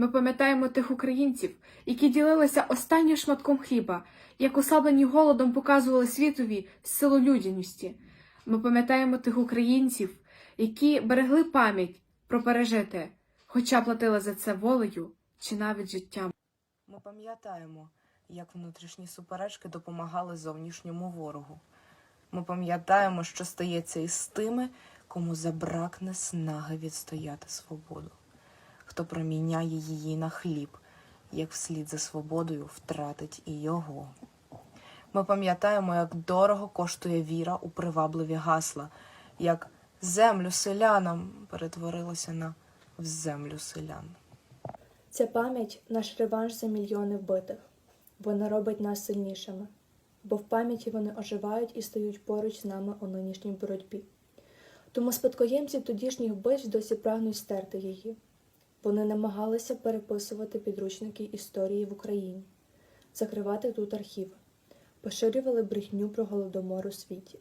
Ми пам'ятаємо тих українців, які ділилися останнім шматком хліба, як ослаблені голодом показували світові силу людяності. Ми пам'ятаємо тих українців, які берегли пам'ять про пережите, хоча платили за це волею чи навіть життям. Ми пам'ятаємо, як внутрішні суперечки допомагали зовнішньому ворогу. Ми пам'ятаємо, що стається із тими, кому забракне снаги відстояти свободу, хто проміняє її на хліб, як вслід за свободою втратить і його. Ми пам'ятаємо, як дорого коштує віра у привабливі гасла, як землю селянам перетворилося на в землю селян. Ця пам'ять наш реванш за мільйони вбитих. Вона робить нас сильнішими, бо в пам'яті вони оживають і стають поруч з нами у нинішній боротьбі. Тому спадкоємці тодішніх вбивць досі прагнуть стерти її. Вони намагалися переписувати підручники історії в Україні, закривати тут архіви, поширювали брехню про голодомор у світі.